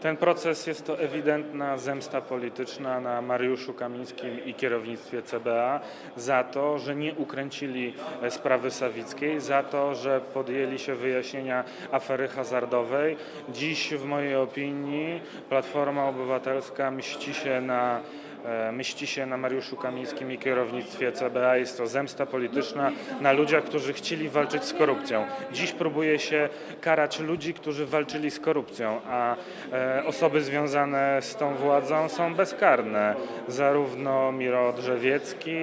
Ten proces jest to ewidentna zemsta polityczna na Mariuszu Kamińskim i kierownictwie CBA za to, że nie ukręcili sprawy Sawickiej, za to, że podjęli się wyjaśnienia afery hazardowej. Dziś w mojej opinii Platforma Obywatelska mści się na mści się na Mariuszu Kamińskim i kierownictwie CBA. Jest to zemsta polityczna na ludziach, którzy chcieli walczyć z korupcją. Dziś próbuje się karać ludzi, którzy walczyli z korupcją, a e, osoby związane z tą władzą są bezkarne. Zarówno Miro Drzewiecki,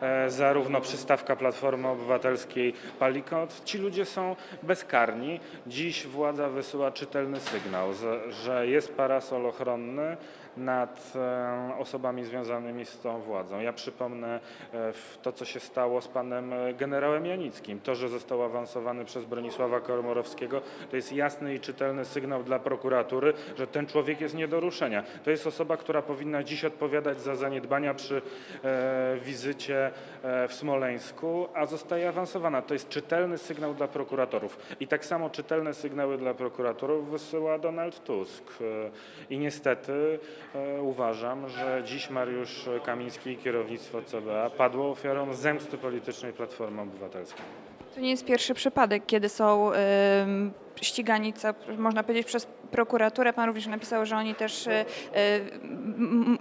e, zarówno przystawka Platformy Obywatelskiej Palikot. Ci ludzie są bezkarni. Dziś władza wysyła czytelny sygnał, że- jest parasol ochronny nad e, związanymi z tą władzą. Ja przypomnę e, to, co się stało z panem e, generałem Janickim. To, że został awansowany przez Bronisława Komorowskiego, to jest jasny i czytelny sygnał dla prokuratury, że ten człowiek jest nie do ruszenia. To jest osoba, która powinna dziś odpowiadać za zaniedbania przy e, wizycie e, w Smoleńsku, a zostaje awansowana. To jest czytelny sygnał dla prokuratorów. I tak samo czytelne sygnały dla prokuratorów wysyła Donald Tusk. E, I niestety e, uważam, że dziś Mariusz Kamiński i kierownictwo CBA padło ofiarą zemsty politycznej Platformy Obywatelskiej. To nie jest pierwszy przypadek, kiedy są ym, ścigani, co można powiedzieć, przez prokuraturę. Pan również napisał, że oni też, y, y,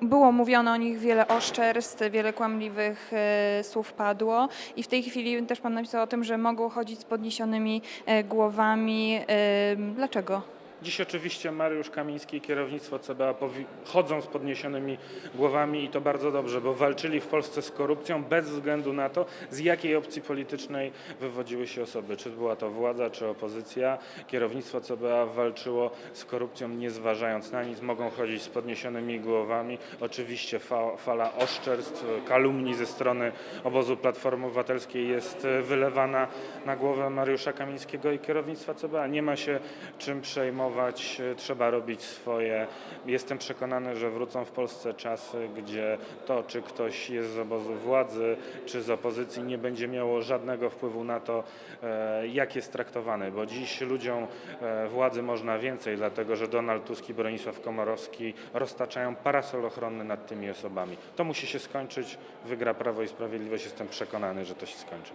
było mówione o nich wiele oszczerstw, wiele kłamliwych y, słów padło i w tej chwili też pan napisał o tym, że mogą chodzić z podniesionymi y, głowami. Dlaczego? Dziś oczywiście Mariusz Kamiński i kierownictwo CBA chodzą z podniesionymi głowami i to bardzo dobrze, bo walczyli w Polsce z korupcją bez względu na to, z jakiej opcji politycznej wywodziły się osoby. Czy była to władza, czy opozycja. Kierownictwo CBA walczyło z korupcją nie zważając na nic. Mogą chodzić z podniesionymi głowami. Oczywiście fa- fala oszczerstw, kalumni ze strony obozu Platformy Obywatelskiej jest e, wylewana na głowę Mariusza Kamińskiego i kierownictwa CBA. Nie ma się czym przejmować, e, trzeba robić swoje. Jestem przekonany, że wrócą w Polsce czasy, gdzie to, czy ktoś jest z obozu władzy, czy z opozycji, nie będzie miało żadnego wpływu na to, e, jak jest traktowany, bo dziś ludziom e, władzy można więcej, dlatego że Donald Tusk i Bronisław Komorowski roztaczają parasol ochronny nad tymi osobami. To musi się skończyć, wygra Prawo i Sprawiedliwość, jestem przekonany, że to się skończy.